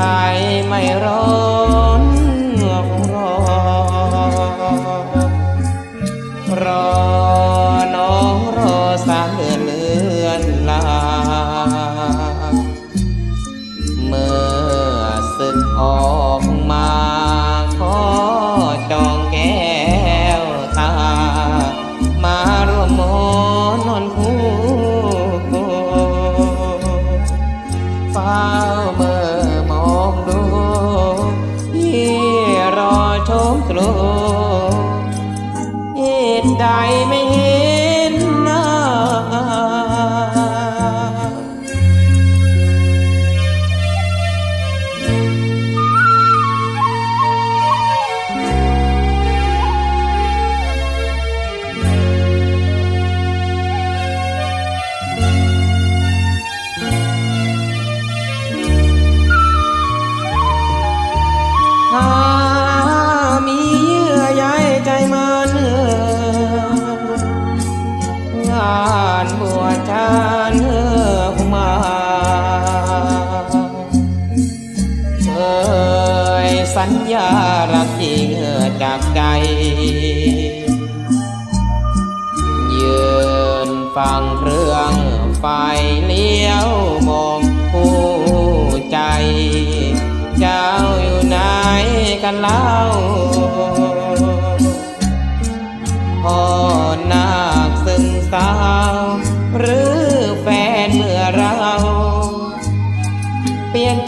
นายไม่ร้อนรอรอน้องรอสามเดือนเลือนลา เมื่อสึกออกมา hello เนื้อมาเคยสัญญารักจริงจากใจยืนฟังเรื่องไฟเลี้ยวมองผู้ใจ เจ้าอยู่ไหนกันเล่าพ่อนาคซึ่งสาว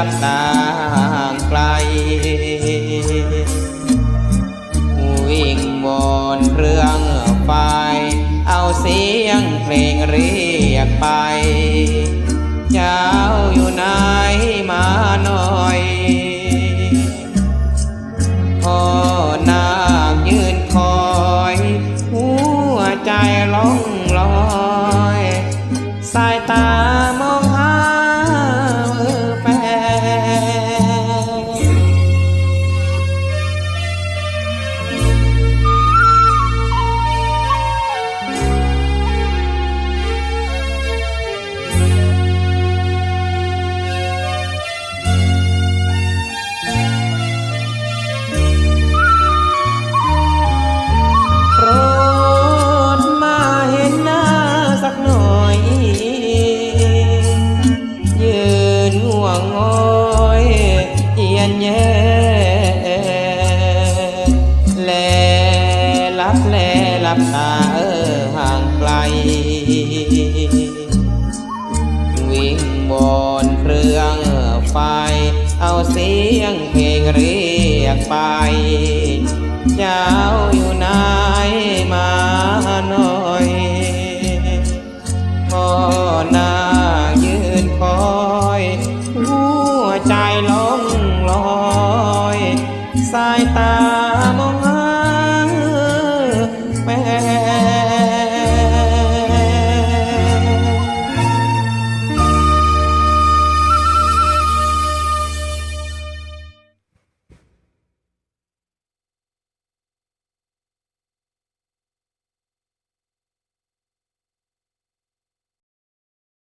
ลับตางไกล วิ่งบนเรื่องไฟ เอาเสียงเพลงเรียกไป เจ้าอยู่ไหนมาหน่อยพ่อนาคยืนคอย หัวใจล่องลอย สายตา ลับตาเออห่างไกล วิ่งบนเครื่องไฟ เอาเสียงเพลงเรียกไป เจ้าอยู่ไหนมาหน่อยพ่อนายืนคอยหัวใจลงลอย สายตา